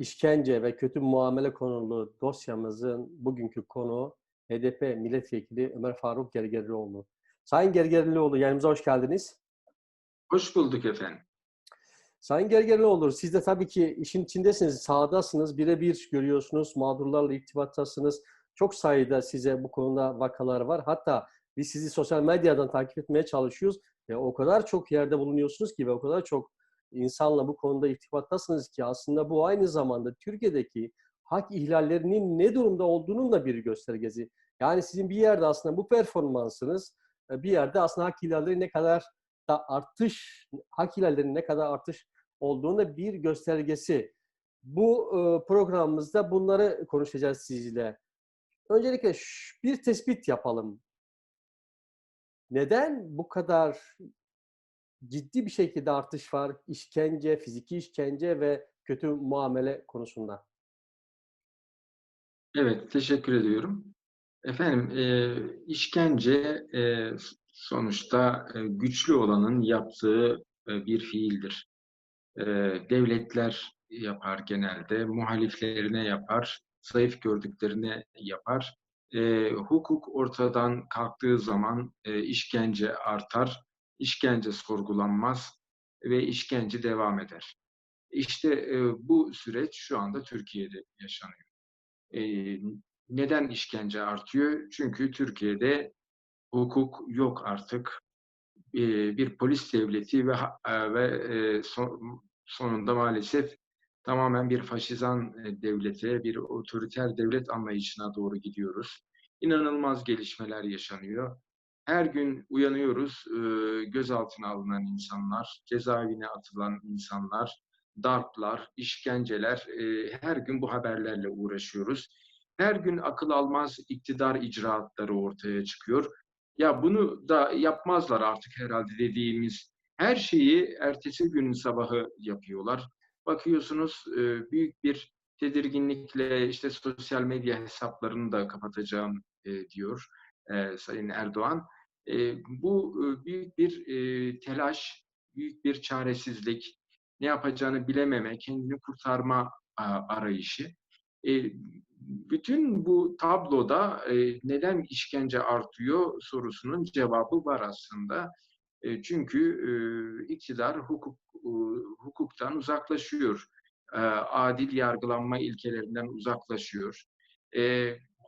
işkence ve kötü muamele konulu dosyamızın bugünkü konu HDP Milletvekili Ömer Faruk Gergerlioğlu. Sayın Gergerlioğlu yayınımıza hoş geldiniz. Hoş bulduk efendim. Sayın Gergerlioğlu siz de tabii ki işin içindesiniz, sahadasınız, birebir görüyorsunuz, mağdurlarla irtibattasınız. Çok sayıda size bu konuda vakalar var. Hatta biz sizi sosyal medyadan takip etmeye çalışıyoruz. Ve o kadar çok yerde bulunuyorsunuz ki ve o kadar çok insanla bu konuda irtibattasınız ki aslında bu aynı zamanda Türkiye'deki hak ihlallerinin ne durumda olduğunun da bir göstergesi. Yani sizin bir yerde aslında bu performansınız e, bir yerde aslında hak ihlalleri ne kadar da artış, hak ihlallerinin ne kadar artış olduğunu bir göstergesi. Bu e, programımızda bunları konuşacağız sizinle. Öncelikle bir tespit yapalım. Neden bu kadar ciddi bir şekilde artış var işkence, fiziki işkence ve kötü muamele konusunda. Evet, teşekkür ediyorum. Efendim, e, işkence e, sonuçta e, güçlü olanın yaptığı e, bir fiildir. E, devletler yapar genelde, muhaliflerine yapar, zayıf gördüklerine yapar. E, hukuk ortadan kalktığı zaman e, işkence artar işkence sorgulanmaz ve işkence devam eder. İşte e, bu süreç şu anda Türkiye'de yaşanıyor. E, neden işkence artıyor? Çünkü Türkiye'de hukuk yok artık. E, bir polis devleti ve e, ve e, son, sonunda maalesef tamamen bir faşizan e, devlete, bir otoriter devlet anlayışına doğru gidiyoruz. İnanılmaz gelişmeler yaşanıyor. Her gün uyanıyoruz, gözaltına alınan insanlar, cezaevine atılan insanlar, darplar, işkenceler, her gün bu haberlerle uğraşıyoruz. Her gün akıl almaz iktidar icraatları ortaya çıkıyor. Ya bunu da yapmazlar artık herhalde dediğimiz her şeyi ertesi günün sabahı yapıyorlar. Bakıyorsunuz büyük bir tedirginlikle işte sosyal medya hesaplarını da kapatacağım diyor e, Sayın Erdoğan. E, bu e, büyük bir telaş, büyük bir çaresizlik, ne yapacağını bilememe, kendini kurtarma arayışı. Bütün bu tabloda e, neden işkence artıyor sorusunun cevabı var aslında. Çünkü iktidar hukuk hukuktan uzaklaşıyor. Adil yargılanma ilkelerinden uzaklaşıyor.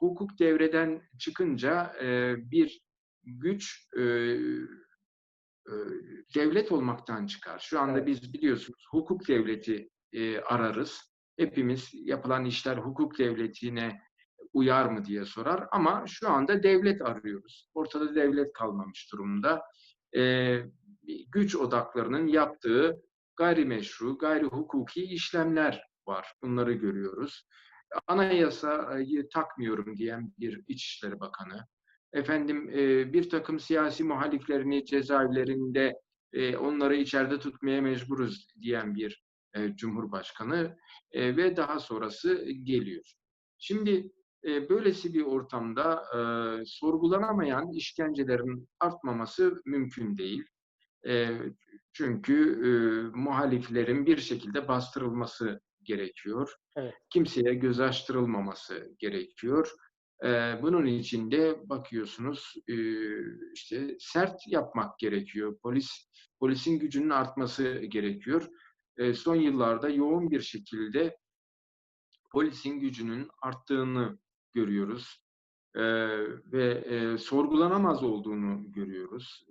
Hukuk devreden çıkınca e, bir güç e, e, devlet olmaktan çıkar. Şu anda biz biliyorsunuz hukuk devleti e, ararız. Hepimiz yapılan işler hukuk devletine uyar mı diye sorar ama şu anda devlet arıyoruz. Ortada devlet kalmamış durumda. E, güç odaklarının yaptığı gayrimeşru, gayri hukuki işlemler var. Bunları görüyoruz. Anayasayı takmıyorum diyen bir İçişleri Bakanı, efendim e, bir takım siyasi muhaliflerini cezaevlerinde e, onları içeride tutmaya mecburuz diyen bir e, cumhurbaşkanı ve daha sonrası geliyor. Şimdi böylesi bir ortamda sorgulanamayan işkencelerin artmaması mümkün değil. Çünkü e, muhaliflerin bir şekilde bastırılması gerekiyor. Evet. Kimseye göz açtırılmaması gerekiyor. Bunun için de bakıyorsunuz işte sert yapmak gerekiyor. Polis polisin gücünün artması gerekiyor. Son yıllarda yoğun bir şekilde polisin gücünün arttığını görüyoruz. ve sorgulanamaz olduğunu görüyoruz.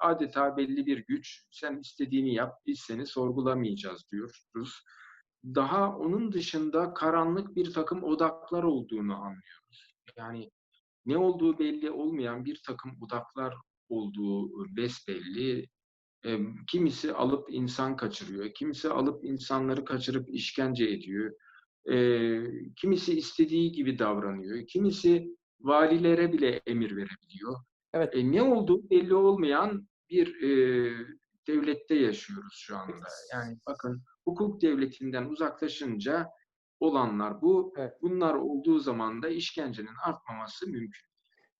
adeta belli bir güç, sen istediğini yap, biz seni sorgulamayacağız diyoruz. Daha onun dışında karanlık bir takım odaklar olduğunu anlıyoruz yani ne olduğu belli olmayan bir takım odaklar olduğu besbelli. E, kimisi alıp insan kaçırıyor, kimisi alıp insanları kaçırıp işkence ediyor. E, kimisi istediği gibi davranıyor, kimisi valilere bile emir verebiliyor. Evet. E, ne olduğu belli olmayan bir e, devlette yaşıyoruz şu anda. Yani bakın hukuk devletinden uzaklaşınca olanlar bu. Evet. Bunlar olduğu zaman da işkencenin artmaması mümkün.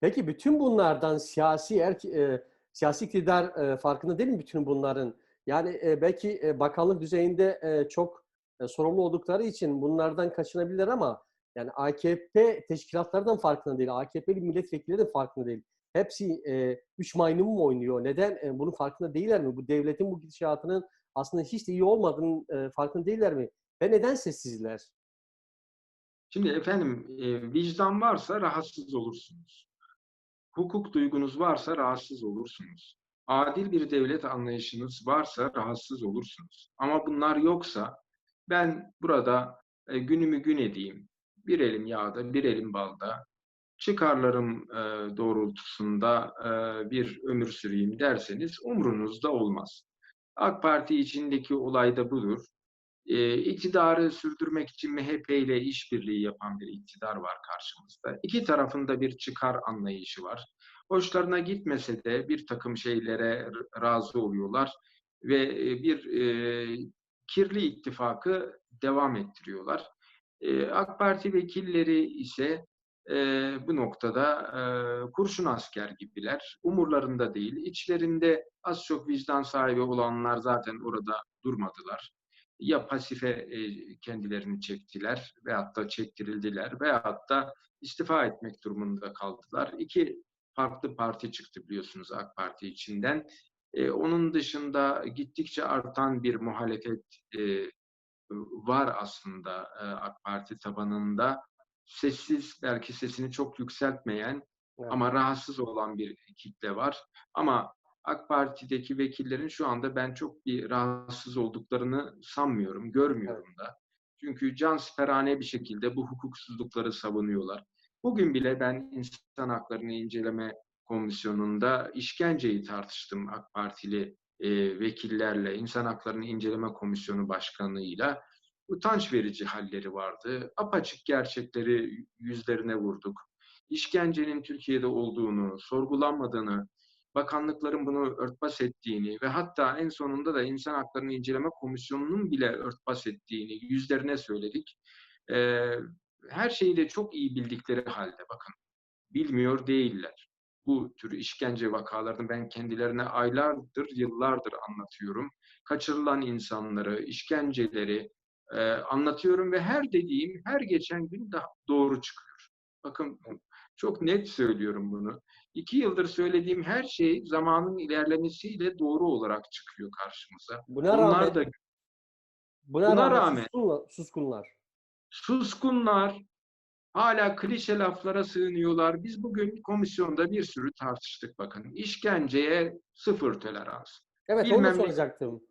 Peki bütün bunlardan siyasi er, e, siyasi iktidar e, farkında değil mi bütün bunların? Yani e, belki e, bakanlık düzeyinde e, çok e, sorumlu oldukları için bunlardan kaçınabilirler ama yani AKP teşkilatlardan farkında değil. AKP'li milletvekilleri de farkında değil. Hepsi e, üç maymun mu oynuyor? Neden? E, bunun farkında değiller mi? Bu devletin bu gidişatının aslında hiç de iyi olmadığının e, farkında değiller mi? Ve neden sessizler? Şimdi efendim e, vicdan varsa rahatsız olursunuz. Hukuk duygunuz varsa rahatsız olursunuz. Adil bir devlet anlayışınız varsa rahatsız olursunuz. Ama bunlar yoksa ben burada e, günümü gün edeyim. Bir elim yağda, bir elim balda. Çıkarlarım e, doğrultusunda e, bir ömür süreyim derseniz umrunuzda olmaz. AK Parti içindeki olay da budur. E, iktidarı sürdürmek için MHP ile işbirliği yapan bir iktidar var karşımızda. İki tarafında bir çıkar anlayışı var. Hoşlarına gitmese de bir takım şeylere razı oluyorlar ve bir e, kirli ittifakı devam ettiriyorlar. E, AK Parti vekilleri ise e, bu noktada e, kurşun asker gibiler. Umurlarında değil. İçlerinde az çok vicdan sahibi olanlar zaten orada durmadılar ya pasife e, kendilerini çektiler veyahut da çektirildiler veyahut da istifa etmek durumunda kaldılar. İki farklı parti çıktı biliyorsunuz AK Parti içinden. E, onun dışında gittikçe artan bir muhalefet e, var aslında e, AK Parti tabanında. Sessiz, belki sesini çok yükseltmeyen evet. ama rahatsız olan bir kitle var. Ama AK Parti'deki vekillerin şu anda ben çok bir rahatsız olduklarını sanmıyorum, görmüyorum evet. da. Çünkü can siperhane bir şekilde bu hukuksuzlukları savunuyorlar. Bugün bile ben insan haklarını inceleme komisyonunda işkenceyi tartıştım AK Partili e, vekillerle, insan haklarını inceleme komisyonu başkanıyla. Utanç verici halleri vardı. Apaçık gerçekleri yüzlerine vurduk. İşkencenin Türkiye'de olduğunu, sorgulanmadığını, bakanlıkların bunu örtbas ettiğini ve hatta en sonunda da İnsan Haklarını İnceleme Komisyonu'nun bile örtbas ettiğini yüzlerine söyledik. Ee, her şeyi de çok iyi bildikleri halde bakın bilmiyor değiller. Bu tür işkence vakalarını ben kendilerine aylardır, yıllardır anlatıyorum. Kaçırılan insanları, işkenceleri e, anlatıyorum ve her dediğim her geçen gün daha doğru çıkıyor. Bakın çok net söylüyorum bunu. İki yıldır söylediğim her şey zamanın ilerlemesiyle doğru olarak çıkıyor karşımıza. Buna Onlar rağmen, da buna, buna rağmen, rağmen suskunlar. Suskunlar hala klişe laflara sığınıyorlar. Biz bugün komisyonda bir sürü tartıştık bakın. İşkenceye sıfır tolerans. Evet Bilmem onu soracaktım.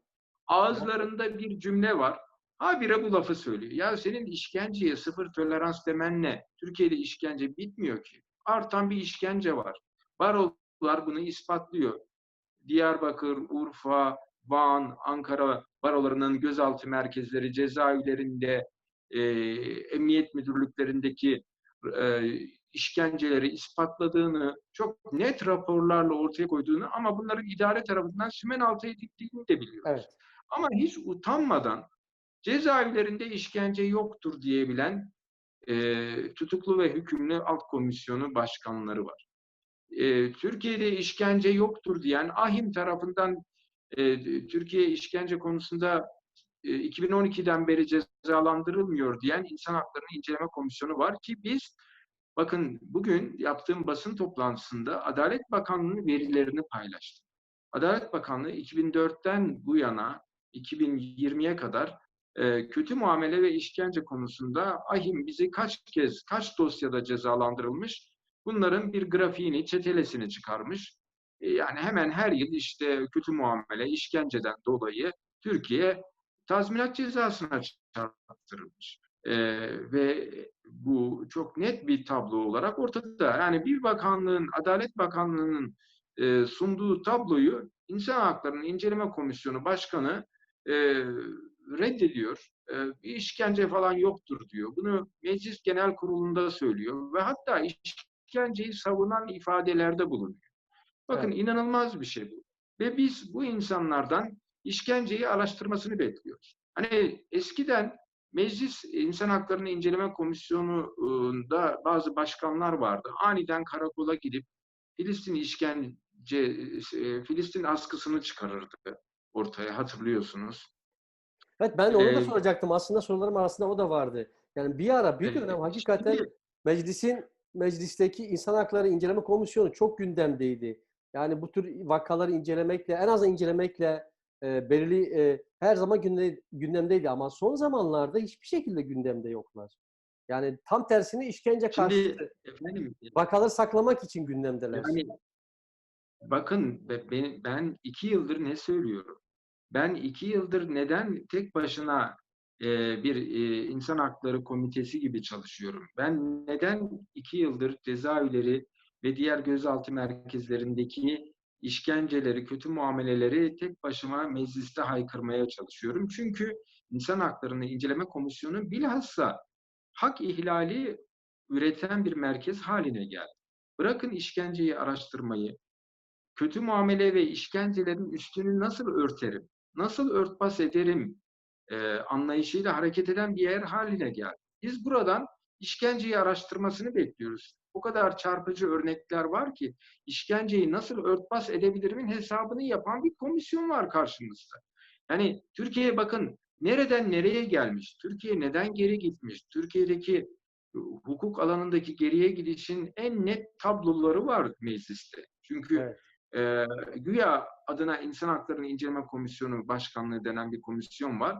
Ağızlarında bir cümle var. Habire bu lafı söylüyor. Ya senin işkenceye sıfır tolerans demen ne? Türkiye'de işkence bitmiyor ki. Artan bir işkence var. Barolar bunu ispatlıyor. Diyarbakır, Urfa, Van, Ankara barolarının gözaltı merkezleri, cezaevlerinde, e, emniyet müdürlüklerindeki e, işkenceleri ispatladığını, çok net raporlarla ortaya koyduğunu ama bunların idare tarafından sümen altı edildiğini de biliyoruz. Evet. Ama hiç utanmadan cezaevlerinde işkence yoktur diyebilen e, tutuklu ve hükümlü alt komisyonu başkanları var e, Türkiye'de işkence yoktur diyen Ahim tarafından e, Türkiye işkence konusunda e, 2012'den beri cezalandırılmıyor diyen İnsan Haklarını İnceleme Komisyonu var ki biz bakın bugün yaptığım basın toplantısında Adalet Bakanlığı'nın verilerini paylaştım. Adalet Bakanlığı 2004'ten bu yana 2020'ye kadar e, kötü muamele ve işkence konusunda ahim bizi kaç kez, kaç dosyada cezalandırılmış Bunların bir grafiğini, çetelesini çıkarmış. E, yani hemen her yıl işte kötü muamele, işkenceden dolayı Türkiye tazminat cezasına çarptırılmış. Ee, ve bu çok net bir tablo olarak ortada. Yani bir bakanlığın, Adalet Bakanlığı'nın e, sunduğu tabloyu İnsan Hakları'nın İnceleme Komisyonu Başkanı e, reddediyor. E, bir işkence falan yoktur diyor. Bunu Meclis Genel Kurulu'nda söylüyor ve hatta iş, işkenceyi savunan ifadelerde bulunuyor. Bakın evet. inanılmaz bir şey bu. Ve biz bu insanlardan işkenceyi araştırmasını bekliyoruz. Hani eskiden Meclis İnsan Haklarını İnceleme Komisyonu'nda bazı başkanlar vardı. Aniden karakola gidip Filistin işkence, Filistin askısını çıkarırdı ortaya hatırlıyorsunuz. Evet ben onu da soracaktım. Aslında sorularım arasında o da vardı. Yani bir ara bir dönem hakikaten şimdi- meclisin meclisteki İnsan Hakları İnceleme Komisyonu çok gündemdeydi. Yani bu tür vakaları incelemekle en azından incelemekle e, belirli e, her zaman günde, gündemdeydi ama son zamanlarda hiçbir şekilde gündemde yoklar. Yani tam tersine işkence karşıtı efendim vakaları saklamak için gündemdeler. yani bakın be- ben, ben iki yıldır ne söylüyorum? Ben iki yıldır neden tek başına e, bir e, insan hakları komitesi gibi çalışıyorum? Ben neden iki yıldır cezaevleri ve diğer gözaltı merkezlerindeki işkenceleri, kötü muameleleri tek başıma mecliste haykırmaya çalışıyorum? Çünkü İnsan Haklarını İnceleme Komisyonu bilhassa hak ihlali üreten bir merkez haline geldi. Bırakın işkenceyi araştırmayı, kötü muamele ve işkencelerin üstünü nasıl örterim, nasıl örtbas ederim e, anlayışıyla hareket eden bir yer haline geldi. Biz buradan işkenceyi araştırmasını bekliyoruz. O kadar çarpıcı örnekler var ki işkenceyi nasıl örtbas edebilirimin hesabını yapan bir komisyon var karşımızda. Yani Türkiye bakın nereden nereye gelmiş, Türkiye neden geri gitmiş, Türkiye'deki hukuk alanındaki geriye gidişin en net tabloları var mecliste. Çünkü Evet. E, güya adına İnsan Haklarını İnceleme Komisyonu Başkanlığı denen bir komisyon var.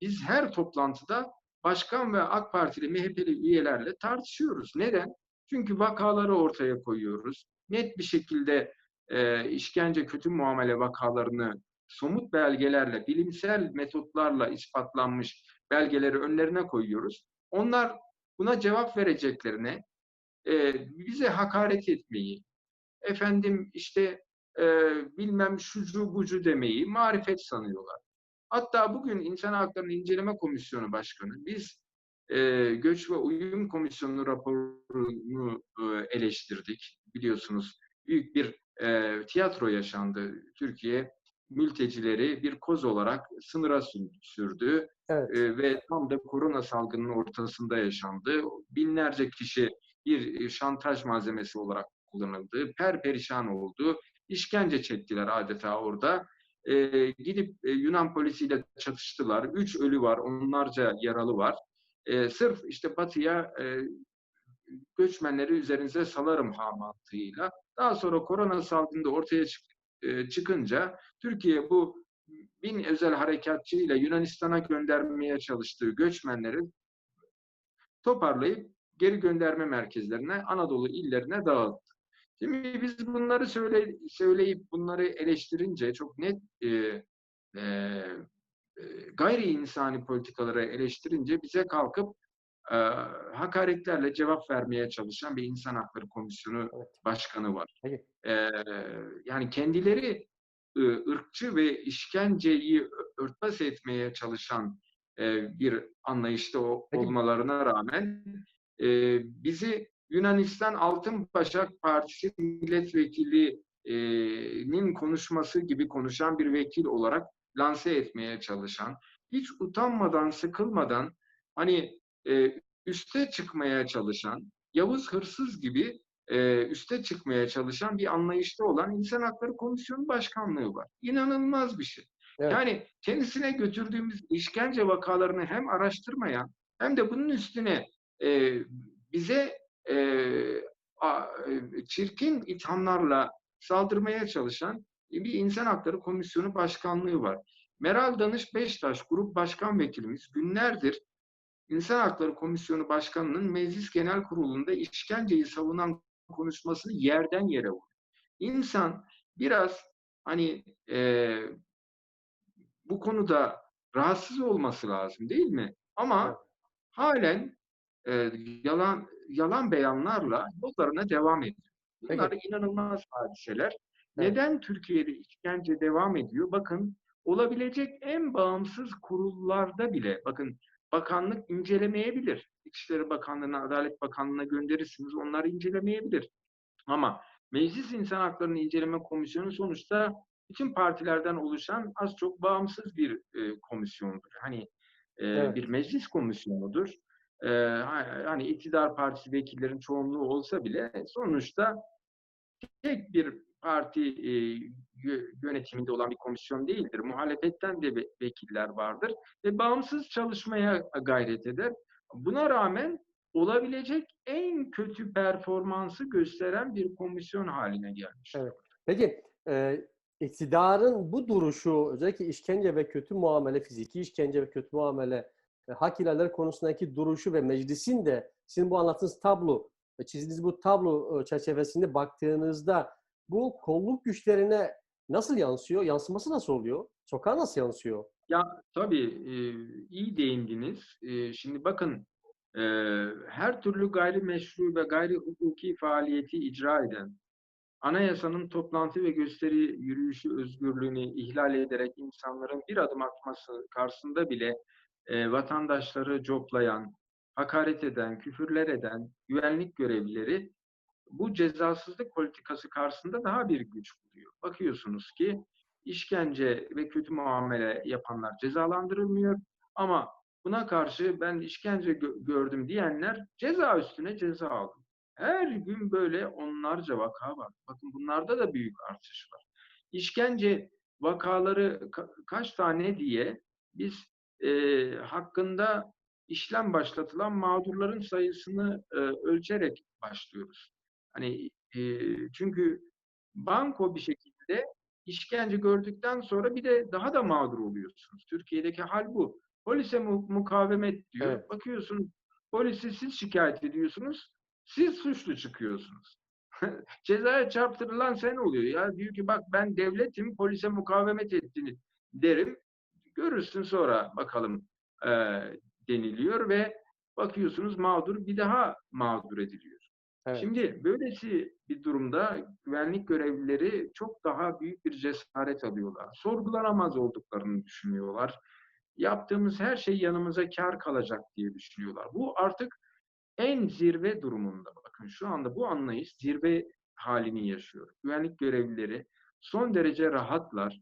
Biz her toplantıda başkan ve AK Partili, MHP'li üyelerle tartışıyoruz. Neden? Çünkü vakaları ortaya koyuyoruz. Net bir şekilde e, işkence, kötü muamele vakalarını somut belgelerle, bilimsel metotlarla ispatlanmış belgeleri önlerine koyuyoruz. Onlar buna cevap vereceklerine e, bize hakaret etmeyi, efendim işte e, bilmem şucu bucu demeyi marifet sanıyorlar. Hatta bugün İnsan Haklarını İnceleme Komisyonu Başkanı biz e, Göç ve Uyum Komisyonu raporunu e, eleştirdik. Biliyorsunuz büyük bir e, tiyatro yaşandı. Türkiye mültecileri bir koz olarak sınıra sürdü. Evet. E, ve tam da korona salgının ortasında yaşandı. Binlerce kişi bir şantaj malzemesi olarak kullanıldı. Perperişan oldu. İşkence çektiler adeta orada. E, gidip e, Yunan polisiyle çatıştılar. Üç ölü var, onlarca yaralı var. E, sırf işte batıya e, göçmenleri üzerinize salarım ha mantığıyla. Daha sonra korona salgında ortaya çık, e, çıkınca Türkiye bu bin özel harekatçıyla Yunanistan'a göndermeye çalıştığı göçmenleri toparlayıp geri gönderme merkezlerine, Anadolu illerine dağıttı. Şimdi biz bunları söyle, söyleyip bunları eleştirince çok net e, e, e, gayri insani politikaları eleştirince bize kalkıp e, hakaretlerle cevap vermeye çalışan bir insan hakları komisyonu Evet. başkanı var. E, yani kendileri e, ırkçı ve işkenceyi örtbas etmeye çalışan e, bir anlayışta o- olmalarına rağmen e, bizi Yunanistan Altın Başak Partisi milletvekilinin konuşması gibi konuşan bir vekil olarak lanse etmeye çalışan, hiç utanmadan, sıkılmadan hani e, üste çıkmaya çalışan, Yavuz Hırsız gibi e, üste çıkmaya çalışan bir anlayışta olan İnsan Hakları Komisyonu Başkanlığı var. İnanılmaz bir şey. Evet. Yani kendisine götürdüğümüz işkence vakalarını hem araştırmayan hem de bunun üstüne e, bize e, a, çirkin ithamlarla saldırmaya çalışan bir İnsan Hakları Komisyonu Başkanlığı var. Meral Danış Beştaş Grup Başkan Vekilimiz günlerdir İnsan Hakları Komisyonu Başkanı'nın Meclis Genel Kurulu'nda işkenceyi savunan konuşmasını yerden yere vurdu. İnsan biraz hani e, bu konuda rahatsız olması lazım değil mi? Ama halen e, yalan yalan beyanlarla yollarına devam ediyor. Bunlar inanılmaz hadiseler. Neden Türkiye'de işkence devam ediyor? Bakın olabilecek en bağımsız kurullarda bile bakın bakanlık incelemeyebilir. İçişleri Bakanlığı'na, Adalet Bakanlığı'na gönderirsiniz. Onlar incelemeyebilir. Ama Meclis İnsan Haklarını İnceleme Komisyonu sonuçta bütün partilerden oluşan az çok bağımsız bir e, komisyondur. Hani e, Evet. bir meclis komisyonudur. E, ha- hani iktidar partisi vekillerin çoğunluğu olsa bile sonuçta tek bir parti yö- yönetiminde olan bir komisyon değildir. Muhalefetten de ve- vekiller vardır ve bağımsız çalışmaya gayret eder. Buna rağmen olabilecek en kötü performansı gösteren bir komisyon haline gelmiş. Evet. Peki e, iktidarın bu duruşu özellikle işkence ve kötü muamele, fiziki işkence ve kötü muamele, hak ihlalleri konusundaki duruşu ve meclisin de sizin bu anlattığınız tablo, çizdiğiniz bu tablo e, çerçevesinde baktığınızda bu kolluk güçlerine nasıl yansıyor? Yansıması nasıl oluyor? Sokağa nasıl yansıyor? Ya tabii e, iyi değindiniz. E, şimdi bakın e, her türlü gayrimeşru ve gayri hukuki faaliyeti icra eden, anayasanın toplantı ve gösteri yürüyüşü özgürlüğünü ihlal ederek insanların bir adım atması karşısında bile e, vatandaşları coplayan, hakaret eden, küfürler eden güvenlik görevlileri bu cezasızlık politikası karşısında daha bir güç buluyor. Bakıyorsunuz ki işkence ve kötü muamele yapanlar cezalandırılmıyor ama buna karşı ben işkence gö- gördüm diyenler ceza üstüne ceza aldı. Her gün böyle onlarca vaka var. Bakın bunlarda da büyük artış var. İşkence vakaları ka- kaç tane diye biz e, hakkında işlem başlatılan mağdurların sayısını e, ölçerek başlıyoruz. Hani e, çünkü banko bir şekilde işkence gördükten sonra bir de daha da mağdur oluyorsunuz. Türkiye'deki hal bu. Polise mu- mukavemet diyor. Evet. Bakıyorsunuz polisi siz şikayet ediyorsunuz. Siz suçlu çıkıyorsunuz. Cezaya çarptırılan sen oluyor. Ya diyor ki bak ben devletim polise mukavemet ettiğini derim. Görürsün sonra bakalım e, deniliyor ve bakıyorsunuz mağdur bir daha mağdur ediliyor. Evet. Şimdi böylesi bir durumda güvenlik görevlileri çok daha büyük bir cesaret alıyorlar. Sorgulanamaz olduklarını düşünüyorlar. Yaptığımız her şey yanımıza kar kalacak diye düşünüyorlar. Bu artık en zirve durumunda. Bakın şu anda bu anlayış zirve halini yaşıyor. Güvenlik görevlileri son derece rahatlar.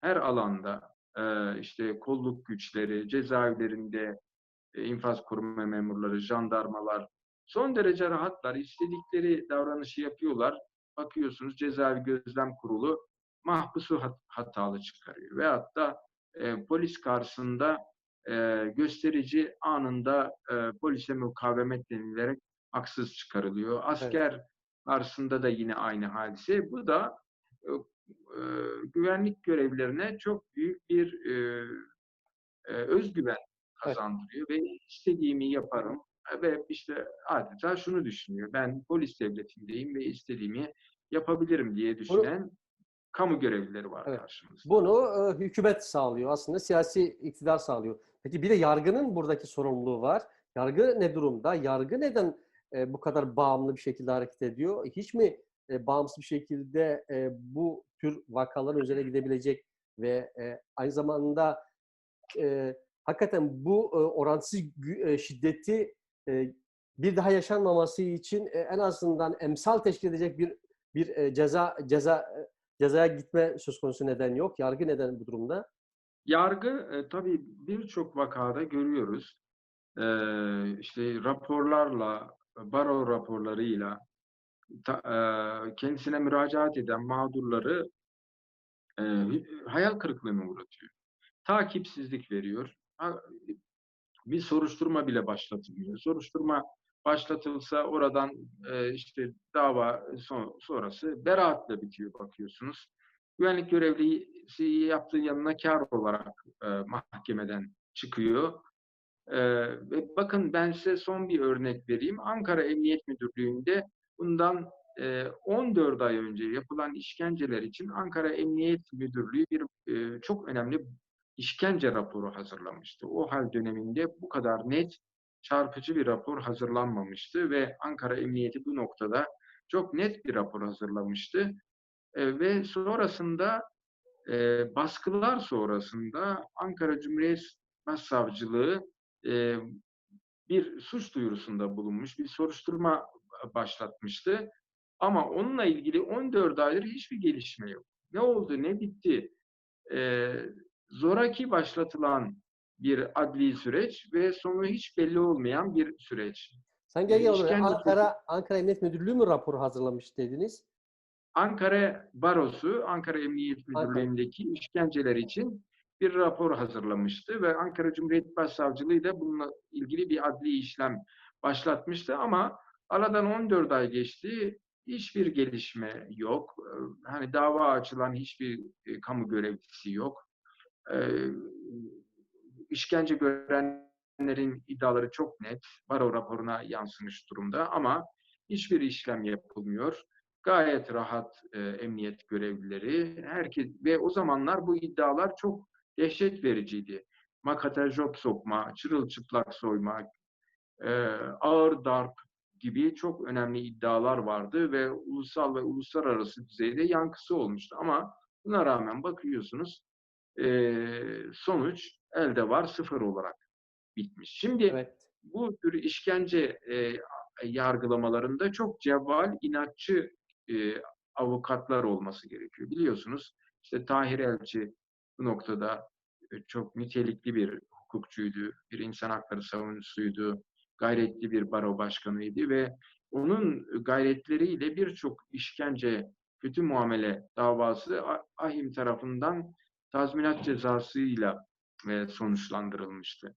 Her alanda e, işte kolluk güçleri, cezaevlerinde e, infaz kurma memurları, jandarmalar son derece rahatlar. İstedikleri davranışı yapıyorlar. Bakıyorsunuz cezaevi gözlem kurulu mahpusu hat- hatalı çıkarıyor. Veyahut da e, polis karşısında e, gösterici anında e, polise mukavemet denilerek haksız çıkarılıyor. Asker karşısında da yine aynı hadise. Bu da e, güvenlik görevlilerine çok büyük bir e, e, özgüven kazandırıyor ve istediğimi yaparım ve işte adeta şunu düşünüyor. Ben polis devletindeyim ve istediğimi yapabilirim diye düşünen kamu görevlileri var Evet. karşımızda. Bunu e, hükümet sağlıyor aslında siyasi iktidar sağlıyor. Peki bir de yargının buradaki sorumluluğu var. Yargı ne durumda? Yargı neden e, bu kadar bağımlı bir şekilde hareket ediyor? Hiç mi e, bağımsız bir şekilde e, bu tür vakaların üzerine gidebilecek ve e, aynı zamanda e, hakikaten bu e, orantısız e, şiddeti e, bir daha yaşanmaması için e, en azından emsal teşkil edecek bir bir e, ceza ceza e, cezaya gitme söz konusu neden yok. Yargı neden bu durumda? Yargı e, tabii birçok vakada görüyoruz. E, işte raporlarla, baro raporlarıyla ta- e, kendisine müracaat eden mağdurları e, hayal kırıklığına uğratıyor. Takipsizlik veriyor. Ha, Bir soruşturma bile başlatılmıyor. Soruşturma başlatılsa oradan e, işte dava son- sonrası beraatle bitiyor bakıyorsunuz. Güvenlik görevlisi yaptığı yanına kar olarak e, mahkemeden çıkıyor. E, bakın ben size son bir örnek vereyim. Ankara Emniyet Müdürlüğü'nde bundan e, 14 ay önce yapılan işkenceler için Ankara Emniyet Müdürlüğü bir e, çok önemli işkence raporu hazırlamıştı. O hal döneminde bu kadar net, çarpıcı bir rapor hazırlanmamıştı ve Ankara Emniyeti bu noktada çok net bir rapor hazırlamıştı. E, ve sonrasında e, baskılar sonrasında Ankara Cumhuriyet Başsavcılığı e, bir suç duyurusunda bulunmuş, bir soruşturma başlatmıştı. Ama onunla ilgili 14 aydır hiçbir gelişme yok. Ne oldu, ne bitti? E, zoraki başlatılan bir adli süreç ve sonu hiç belli olmayan bir süreç. Gel oraya. İşkence Ankara Ankara Emniyet Müdürlüğü mü raporu hazırlamış dediniz? Ankara Barosu, Ankara Emniyet Ankara. Müdürlüğü'ndeki işkenceler için bir rapor hazırlamıştı ve Ankara Cumhuriyet Başsavcılığı da bununla ilgili bir adli işlem başlatmıştı ama aradan 14 ay geçti. Hiçbir gelişme yok. Ee, Hani dava açılan hiçbir e, kamu görevlisi yok. Ee, işkence görenlerin iddiaları çok net. Baro raporuna yansımış durumda ama hiçbir işlem yapılmıyor. Gayet rahat e, emniyet görevlileri. Herkes ve o zamanlar bu iddialar çok dehşet vericiydi. Makata job sokma, çırılçıplak soyma, e, ağır darp gibi çok önemli iddialar vardı ve ulusal ve uluslararası düzeyde yankısı olmuştu. Ama buna rağmen bakıyorsunuz e, sonuç elde var sıfır olarak bitmiş. Şimdi Evet. bu tür işkence e, yargılamalarında çok cevval, inatçı e, avukatlar olması gerekiyor. Biliyorsunuz işte Tahir Elçi bu noktada e, çok nitelikli bir hukukçuydu, bir insan hakları savunucusuydu, gayretli bir baro başkanıydı ve onun gayretleriyle birçok işkence, kötü muamele davası AHİM tarafından tazminat cezasıyla e, sonuçlandırılmıştı.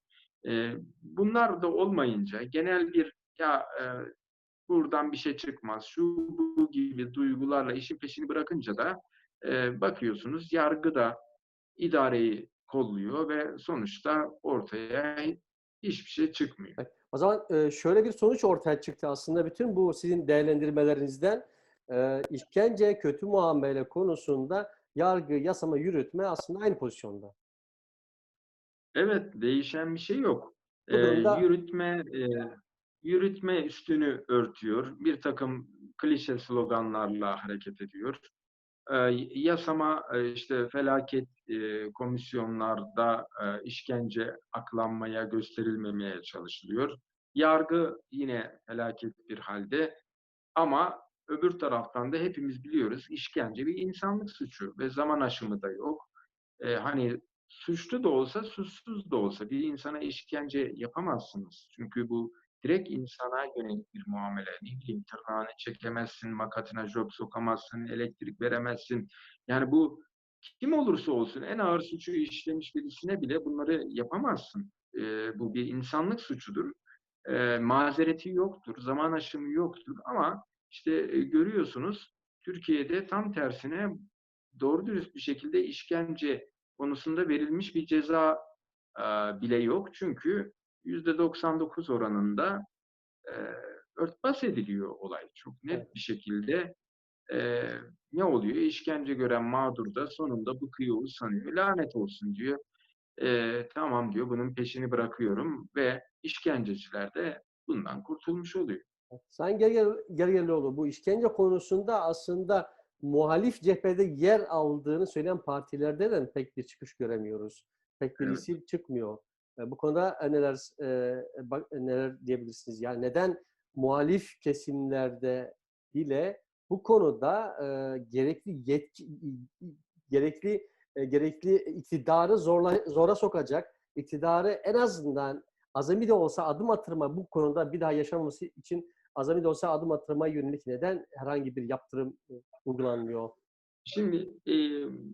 E, bunlar da olmayınca genel bir ya e, buradan bir şey çıkmaz, şu bu gibi duygularla işin peşini bırakınca da e, bakıyorsunuz yargı da idareyi kolluyor ve sonuçta ortaya hiçbir şey çıkmıyor. O zaman e, şöyle bir sonuç ortaya çıktı aslında bütün bu sizin değerlendirmelerinizden e, işkence, kötü muamele konusunda yargı, yasama, yürütme aslında aynı pozisyonda. Evet, değişen bir şey yok. Durumda- yürütme e, yürütme üstünü örtüyor. Bir takım klişe sloganlarla hareket ediyor. Ee, yasama e, işte felaket e, komisyonlarda e, işkence aklanmaya, gösterilmemeye çalışılıyor. Yargı yine felaket bir halde ama öbür taraftan da hepimiz biliyoruz işkence bir insanlık suçu ve zaman aşımı da yok. Ee, hani suçlu da olsa, suçsuz da olsa bir insana işkence yapamazsınız. Çünkü bu direkt insana yönelik bir muamele. Ne bileyim tırnağını çekemezsin, makatına job sokamazsın, elektrik veremezsin. Yani bu kim olursa olsun en ağır suçu işlemiş birisine bile bunları yapamazsın. Ee, bu bir insanlık suçudur. Ee, mazereti yoktur, zaman aşımı yoktur ama işte e, görüyorsunuz Türkiye'de tam tersine doğru dürüst bir şekilde işkence konusunda verilmiş bir ceza e, bile yok. Çünkü %99 oranında e, örtbas ediliyor olay. Çok net bir şekilde e, ne oluyor? İşkence gören mağdur da sonunda bıkıyor, usanıyor. Lanet olsun diyor. E, tamam diyor, bunun peşini bırakıyorum ve işkenceciler de bundan kurtulmuş oluyor. Sayın Gerger, Gergerlioğlu bu işkence konusunda aslında muhalif cephede yer aldığını söyleyen partilerde de pek bir çıkış göremiyoruz. Pek bir Evet. isim çıkmıyor. E, Bu konuda neler e, bak- neler diyebilirsiniz? Yani neden muhalif kesimlerde bile bu konuda e, gerekli yetki gerekli e, gerekli iktidarı zorla, zora sokacak, iktidarı en azından azami de olsa adım atırma bu konuda bir daha yaşanması için azami de olsa adım atırmaya yönelik neden herhangi bir yaptırım e, uygulanmıyor? Şimdi e,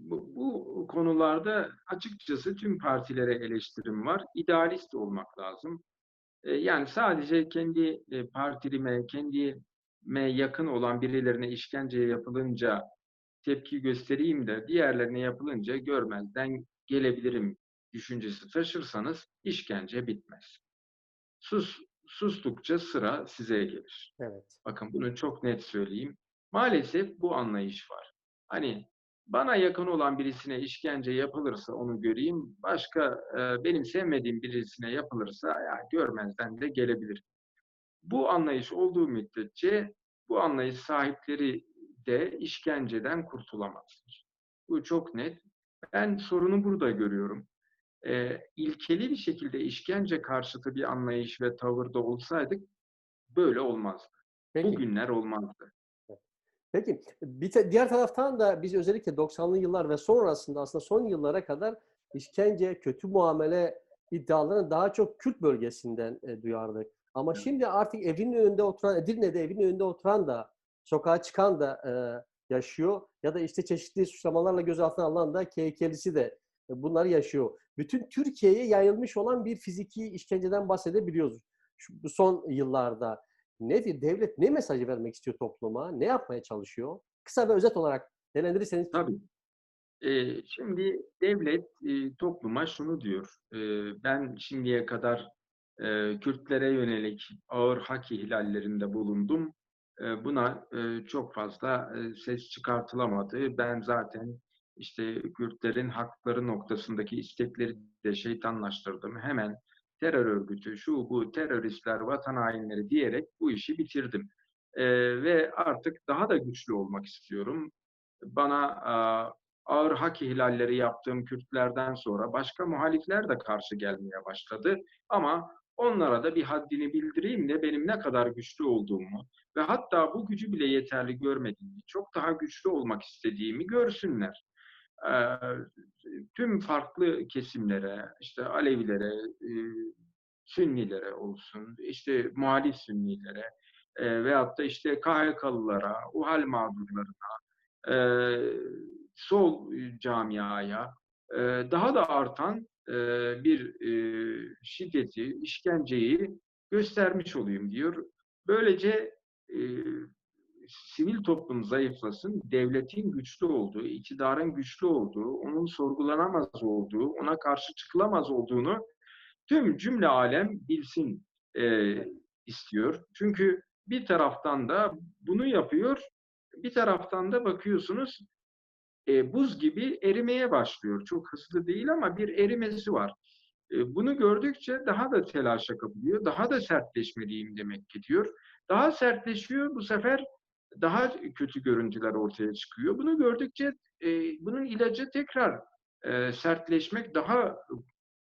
bu, bu konularda açıkçası tüm partilere eleştirim var. İdealist olmak lazım. E, yani sadece kendi e, partilime, kendime yakın olan birilerine işkence yapılınca tepki göstereyim de diğerlerine yapılınca görmezden gelebilirim düşüncesi taşırsanız işkence bitmez. Sus, sustukça sıra size gelir. Evet. Bakın bunu çok net söyleyeyim. Maalesef bu anlayış var. Hani bana yakın olan birisine işkence yapılırsa onu göreyim, başka e, benim sevmediğim birisine yapılırsa ya görmezden de gelebilir. Bu anlayış olduğu müddetçe bu anlayış sahipleri de işkenceden kurtulamazlar. Bu çok net. Ben sorunu burada görüyorum. E, ilkeli bir şekilde işkence karşıtı bir anlayış ve tavırda olsaydık böyle olmazdı. Peki. Bugünler olmazdı. Peki bir te- diğer taraftan da biz özellikle 90'lı yıllar ve sonrasında aslında son yıllara kadar işkence, kötü muamele iddialarını daha çok Kürt bölgesinden e, duyardık. Ama şimdi artık evinin önünde oturan, Edirne'de evinin önünde oturan da, sokağa çıkan da e, yaşıyor ya da işte çeşitli suçlamalarla gözaltına alınan da KK'lisi de bunları yaşıyor. Bütün Türkiye'ye yayılmış olan bir fiziki işkenceden bahsedebiliyoruz. Şu, bu son yıllarda nedir? Devlet ne mesajı vermek istiyor topluma? Ne yapmaya çalışıyor? Kısa ve özet olarak değerlendirirseniz. Tabii. Ee, şimdi devlet e, topluma şunu diyor. E, ben şimdiye kadar e, Kürtlere yönelik ağır hak ihlallerinde bulundum. E, buna e, çok fazla e, ses çıkartılamadı. Ben zaten işte Kürtlerin hakları noktasındaki istekleri de şeytanlaştırdım. Hemen terör örgütü, şu bu teröristler, vatan hainleri diyerek bu işi bitirdim. E, ve artık daha da güçlü olmak istiyorum. Bana e, ağır hak ihlalleri yaptığım Kürtlerden sonra başka muhalifler de karşı gelmeye başladı. Ama onlara da bir haddini bildireyim de benim ne kadar güçlü olduğumu ve hatta bu gücü bile yeterli görmediğimi, çok daha güçlü olmak istediğimi görsünler. Ee, tüm farklı kesimlere, işte Alevilere, e, Sünnilere olsun, işte muhalif Sünnilere e, veyahut da işte KHK'lılara, UHAL mağdurlarına, e, sol camiaya e, daha da artan bir şiddeti, işkenceyi göstermiş olayım diyor. Böylece sivil toplum zayıflasın, devletin güçlü olduğu, iktidarın güçlü olduğu, onun sorgulanamaz olduğu, ona karşı çıkılamaz olduğunu tüm cümle alem bilsin istiyor. Çünkü bir taraftan da bunu yapıyor, bir taraftan da bakıyorsunuz e, buz gibi erimeye başlıyor. Çok hızlı değil ama bir erimesi var. E, bunu gördükçe daha da telaşa kapılıyor, daha da sertleşmeliyim demek ki diyor. Daha sertleşiyor, bu sefer daha kötü görüntüler ortaya çıkıyor. Bunu gördükçe e, bunun ilacı tekrar e, sertleşmek, daha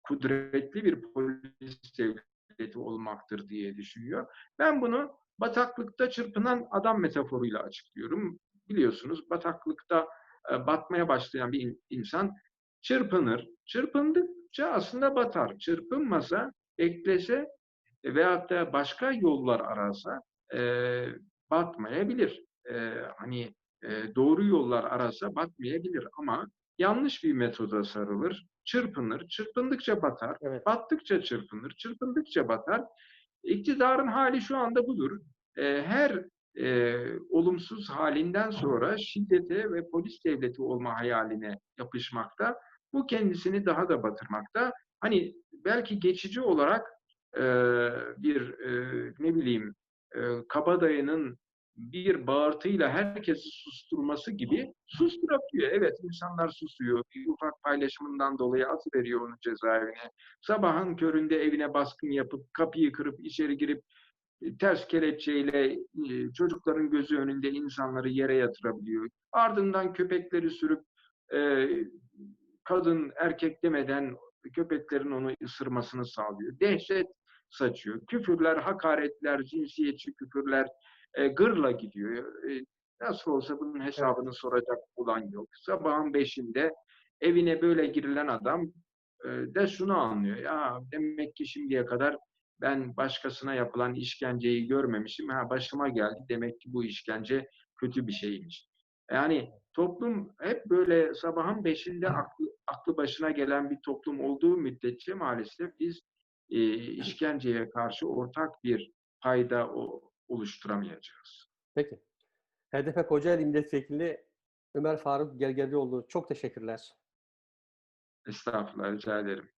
kudretli bir polis devleti olmaktır diye düşünüyor. Ben bunu bataklıkta çırpınan adam metaforuyla açıklıyorum. Biliyorsunuz bataklıkta batmaya başlayan bir insan çırpınır. Çırpındıkça aslında batar. Çırpınmasa, eklese e, veyahut da başka yollar arasa e, batmayabilir. E, hani e, doğru yollar arasa batmayabilir ama yanlış bir metoda sarılır, çırpınır, çırpındıkça batar, evet. battıkça çırpınır, çırpındıkça batar. İktidarın hali şu anda budur. E, her e, olumsuz halinden sonra şiddete ve polis devleti olma hayaline yapışmakta. Bu kendisini daha da batırmakta. Hani belki geçici olarak e, bir e, ne bileyim e, kabadayının bir bağırtıyla herkesi susturması gibi susturabiliyor. Evet insanlar susuyor. Bir ufak paylaşımından dolayı veriyor onu cezaevine. Sabahın köründe evine baskın yapıp kapıyı kırıp içeri girip ters kelepçeyle e, çocukların gözü önünde insanları yere yatırabiliyor. Ardından köpekleri sürüp e, kadın erkek demeden köpeklerin onu ısırmasını sağlıyor. Dehşet saçıyor. Küfürler, hakaretler, cinsiyetçi küfürler e, gırla gidiyor. Nasıl olsa bunun hesabını soracak olan yok. Sabahın beşinde evine böyle girilen adam de şunu anlıyor. Ya demek ki şimdiye kadar ben başkasına yapılan işkenceyi görmemişim. Ha başıma geldi. Demek ki bu işkence kötü bir şeymiş. Yani toplum hep böyle sabahın beşinde aklı, aklı başına gelen bir toplum olduğu müddetçe maalesef biz e, işkenceye karşı ortak bir payda o, oluşturamayacağız. Peki. HDP Kocaeli Milletvekili Ömer Faruk Gergerlioğlu çok teşekkürler. Estağfurullah rica ederim.